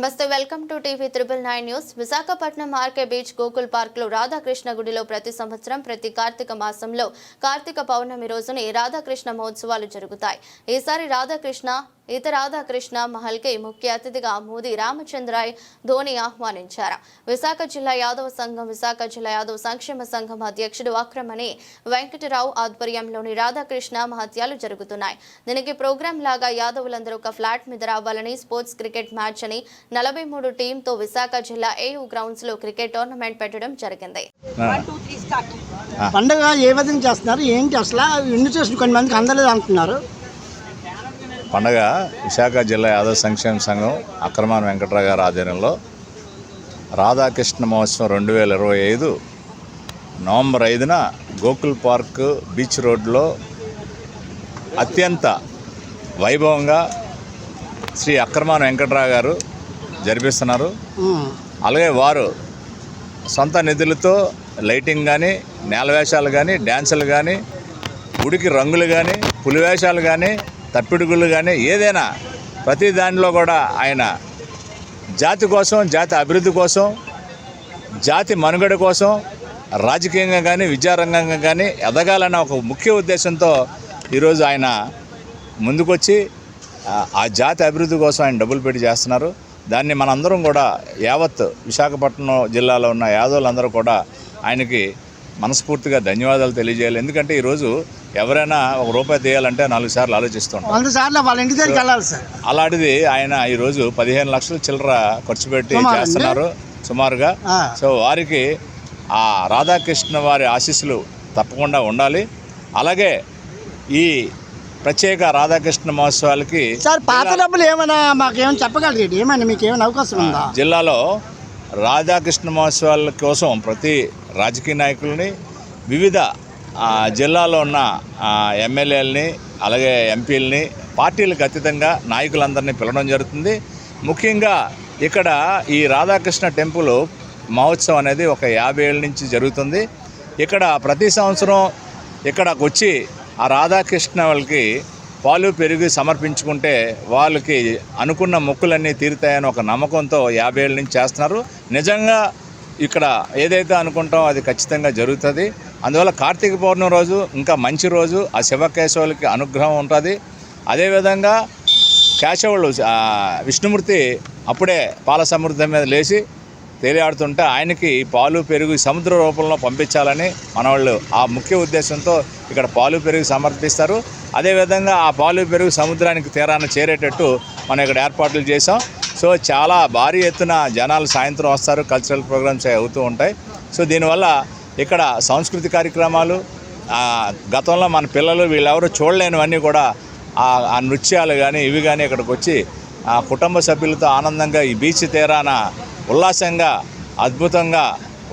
నమస్తే welcome to TV triple nine news. Visakhapatnam RK beach Gokul పార్క్లో రాధాకృష్ణ గుడిలో ప్రతి సంవత్సరం ప్రతి కార్తీక మాసంలో కార్తీక పౌర్ణమి రోజుని రాధాకృష్ణ మహోత్సవాలు జరుగుతాయి. ఈసారి రాధాకృష్ణ ఇత రాధాకృష్ణ మహల్కి ముఖ్య అతిథిగా మోదీ రామచంద్రాయ్ ధోని ఆహ్వానించారు. విశాఖ జిల్లా యాదవ సంఘం విశాఖ జిల్లా యాదవ సంక్షేమ సంఘం అధ్యక్షుడు అక్రమణి వెంకటరావు ఆధ్వర్యంలోని రాధాకృష్ణ మహత్యాలు జరుగుతున్నాయి. దీనికి ప్రోగ్రాం లాగా యాదవులందరూ ఒక ఫ్లాట్ మీద రావాలని స్పోర్ట్స్ క్రికెట్ మ్యాచ్ అని నలభై మూడు టీంతో విశాఖ జిల్లా ఏయూ గ్రౌండ్స్లో క్రికెట్ టోర్నమెంట్ పెట్టడం జరిగింది. పండుగ ఏ విధంగా చేస్తున్నారు? ఏంటి అసలు? ఇన్విటేషన్ కొన్ని మందికి అందలేదు అంటున్నారు. పండగ విశాఖ జిల్లా యాదవ సంక్షేమ సంఘం అక్రమాన్ వెంకట్రావు గారి ఆధ్వర్యంలో రాధాకృష్ణ మహోత్సవం రెండు వేల ఇరవై ఐదు నవంబర్ ఐదున గోకుల్ పార్క్ బీచ్ రోడ్లో అత్యంత వైభవంగా శ్రీ అక్రమాన్ వెంకట్రావు గారు జరిపిస్తున్నారు. అలాగే వారు సొంత నిధులతో లైటింగ్ కానీ నేలవేషాలు కానీ డ్యాన్సులు కానీ గుడికి రంగులు కానీ పులివేషాలు కానీ తప్పిడుగులు కానీ ఏదైనా ప్రతి దానిలో కూడా ఆయన జాతి కోసం జాతి అభివృద్ధి కోసం జాతి మనుగడ కోసం రాజకీయంగా కానీ విద్యారంగంగా కానీ ఎదగాలన్న ఒక ముఖ్య ఉద్దేశంతో ఈరోజు ఆయన ముందుకొచ్చి ఆ- ఆ జాతి అభివృద్ధి కోసం ఆయన డబ్బులు పెట్టి చేస్తున్నారు. దాన్ని మనందరం కూడా యావత్ విశాఖపట్నం జిల్లాలో ఉన్న యాదవులందరూ కూడా ఆయనకి మనస్ఫూర్తిగా ధన్యవాదాలు తెలియజేయాలి. ఎందుకంటే ఈరోజు ఎవరైనా ఒక రూపాయి తీయాలంటే నాలుగు సార్లు ఆలోచిస్తుంటారు వంద సార్లు వాళ్ళ ఇంటి దగ్గరికి వెళ్ళాలి సార్. అలాంటిది ఆయన ఈరోజు పదిహేను లక్షల చిల్లర ఖర్చు పెట్టి? చేస్తున్నారు. సుమారుగా. సో వారికి ఆ రాధాకృష్ణ వారి ఆశీస్సులు తప్పకుండా ఉండాలి. అలాగే ఈ ప్రత్యేక రాధాకృష్ణ మహోత్సవాలకి సార్ పాత డబ్బులు ఏమైనా మాకు ఏమైనా చెప్పగలిగేది ఏమైనా మీకు ఏమైనా అవకాశం ఉందా? జిల్లాలో రాధాకృష్ణ మహోత్సవాల కోసం ప్రతి రాజకీయ నాయకుల్ని వివిధ జిల్లాలో ఉన్న ఎమ్మెల్యేలని అలాగే ఎంపీలని పార్టీలకు అతీతంగా నాయకులందరినీ పిలవడం జరుగుతుంది. ముఖ్యంగా ఇక్కడ ఈ రాధాకృష్ణ టెంపుల్ మహోత్సవం అనేది ఒక యాభై ఏళ్ళ నుంచి జరుగుతుంది. ఇక్కడ ప్రతి సంవత్సరం ఇక్కడకు వచ్చి ఆ రాధాకృష్ణ వాళ్ళకి పాలు పెరుగు సమర్పించుకుంటే వాళ్ళకి అనుకున్న మొక్కులన్నీ తీరుతాయని ఒక నమ్మకంతో యాభై ఏళ్ళ నుంచి చేస్తున్నారు. నిజంగా ఇక్కడ ఏదైతే అనుకుంటామో అది ఖచ్చితంగా జరుగుతుంది. అందువల్ల కార్తీక పౌర్ణమి రోజు ఇంకా మంచి రోజు. ఆ శివకేశవులకి అనుగ్రహం ఉంటుంది. అదేవిధంగా కేశవులు విష్ణుమూర్తి అప్పుడే పాల సమృద్ధం మీద లేచి తేలియాడుతుంటే ఆయనకి పాలు పెరుగు సముద్ర రూపంలో పంపించాలని మనవాళ్ళు ఆ ముఖ్య ఉద్దేశంతో ఇక్కడ పాలు పెరుగు సమర్పిస్తారు. అదేవిధంగా ఆ పాలు పెరుగు సముద్రానికి తీరాన చేరేటట్టు మనం ఇక్కడ ఏర్పాట్లు చేసాం సో చాలా భారీ ఎత్తున జనాలు సాయంత్రం వస్తారు కల్చరల్ ప్రోగ్రామ్స్ అవుతూ ఉంటాయి. సో దీనివల్ల ఇక్కడ సాంస్కృతిక కార్యక్రమాలు గతంలో మన పిల్లలు వీళ్ళెవరు చూడలేనివన్నీ కూడా ఆ ఆ నృత్యాలు కానీ ఇవి కానీ ఇక్కడికి వచ్చి ఆ కుటుంబ సభ్యులతో ఆనందంగా ఈ బీచ్ తీరాన ఉల్లాసంగా అద్భుతంగా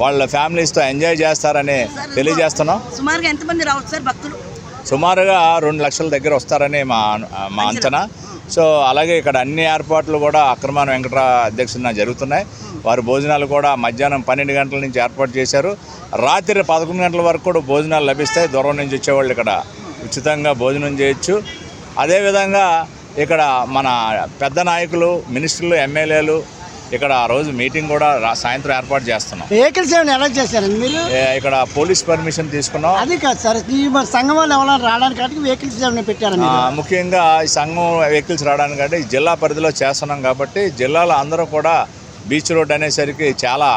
వాళ్ళ ఫ్యామిలీస్తో ఎంజాయ్ చేస్తారని తెలియజేస్తున్నాం. సుమారుగా ఎంతమంది రావచ్చు సార్ భక్తులు? సుమారుగా రెండు లక్షల దగ్గర వస్తారని మా మా అంచనా. సో అలాగే ఇక్కడ అన్ని ఏర్పాట్లు కూడా అక్రమాన వెంకటరా అధ్యక్షున జరుగుతున్నాయి. వారి భోజనాలు కూడా మధ్యాహ్నం పన్నెండు గంటల నుంచి ఏర్పాటు చేశారు. రాత్రి పదకొండు గంటల వరకు కూడా భోజనాలు లభిస్తాయి. దూరం నుంచి వచ్చేవాళ్ళు ఇక్కడ ఉచితంగా భోజనం చేయొచ్చు. అదేవిధంగా ఇక్కడ మన పెద్ద నాయకులు మినిస్టర్లు ఎమ్మెల్యేలు ఇక్కడ ఆ రోజు మీటింగ్ కూడా సాయంత్రం ఏర్పాటు చేస్తున్నాం. వెహికల్స్ ఏమైనా ఎలా చేశారండి మీరు? ఏ, ఇక్కడ పోలీస్ పర్మిషన్ తీసుకున్నాం. అది కాదు సార్ ఈ సంఘం వాళ్ళు ఎవరైనా రావడానికి వెహికల్స్ ఏమైనా పెట్టారా ముఖ్యంగా ఈ సంఘం వెహికల్స్ రావడానికి అంటే జిల్లా పరిధిలో చేస్తున్నాం కాబట్టి జిల్లాలో అందరూ కూడా బీచ్ రోడ్ అనేసరికి చాలా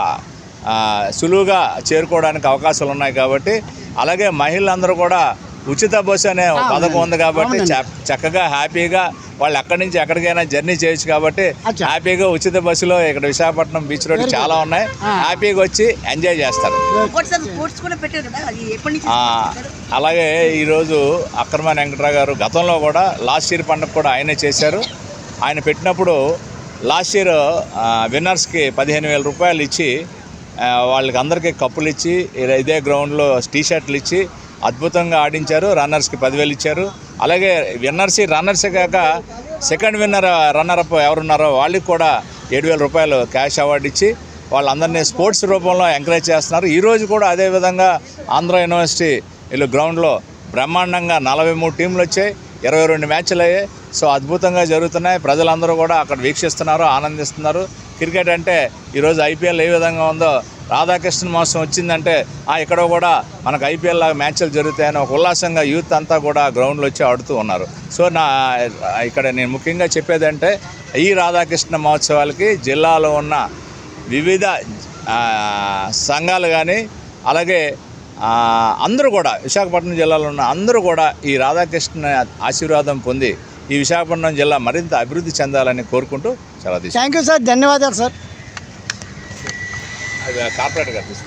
సులువుగా చేరుకోవడానికి అవకాశాలు ఉన్నాయి కాబట్టి అలాగే మహిళలందరూ కూడా ఉచిత బస్సు అనే పథకం ఉంది కాబట్టి చక్కగా హ్యాపీగా వాళ్ళు ఎక్కడి నుంచి ఎక్కడికైనా జర్నీ చేయొచ్చు కాబట్టి. హ్యాపీగా ఉచిత బస్సులో ఇక్కడ విశాఖపట్నం బీచ్ రోడ్ చాలా ఉన్నాయి. హ్యాపీగా వచ్చి ఎంజాయ్ చేస్తారు. అలాగే ఈరోజు అక్రమ వెంకటరావు గారు గతంలో కూడా లాస్ట్ ఇయర్ పండుగ కూడా ఆయనే చేశారు. ఆయన పెట్టినప్పుడు లాస్ట్ ఇయర్ విన్నర్స్కి పదిహేను వేల రూపాయలు ఇచ్చి వాళ్ళకి అందరికీ కప్పులు ఇచ్చి ఇదే- ఇదే గ్రౌండ్లో టీ షర్ట్లు ఇచ్చి అద్భుతంగా ఆడించారు రన్నర్స్కి పదివేలు ఇచ్చారు. అలాగే విన్నర్స్ రన్నర్సే కాక సెకండ్ విన్నర్ రన్నర్ అప్ ఎవరున్నారో వాళ్ళకి కూడా ఏడు వేల రూపాయలు క్యాష్ అవార్డు ఇచ్చి వాళ్ళందరినీ స్పోర్ట్స్ రూపంలో ఎంకరేజ్ చేస్తున్నారు. ఈరోజు కూడా అదేవిధంగా ఆంధ్ర యూనివర్సిటీ వీళ్ళు గ్రౌండ్లో బ్రహ్మాండంగా నలభై మూడు టీంలు వచ్చాయి ఇరవై రెండు మ్యాచ్లు అయ్యాయి. సో అద్భుతంగా జరుగుతున్నాయి. ప్రజలందరూ కూడా అక్కడ వీక్షిస్తున్నారు ఆనందిస్తున్నారు. క్రికెట్ అంటే ఈరోజు ఐపీఎల్ ఏ విధంగా ఉందో రాధాకృష్ణ మహోత్సవం వచ్చిందంటే ఆ ఎక్కడో కూడా మనకు ఐపీఎల్ లాగా మ్యాచ్లు జరుగుతాయని ఒక ఉల్లాసంగా యూత్ అంతా కూడా గ్రౌండ్లో వచ్చి ఆడుతూ ఉన్నారు. సో నా ఇక్కడ నేను ముఖ్యంగా చెప్పేదంటే ఈ రాధాకృష్ణ మహోత్సవాలకి జిల్లాలో ఉన్న వివిధ సంఘాలు కానీ అలాగే అందరూ కూడా విశాఖపట్నం జిల్లాలో ఉన్న అందరూ కూడా ఈ రాధాకృష్ణ ఆశీర్వాదం పొంది ఈ విశాఖపట్నం జిల్లా మరింత అభివృద్ధి చెందాలని కోరుకుంటూ చాలా థ్యాంక్ యూ సార్. ధన్యవాదాలు సార్. కార్పొరేట్ గారు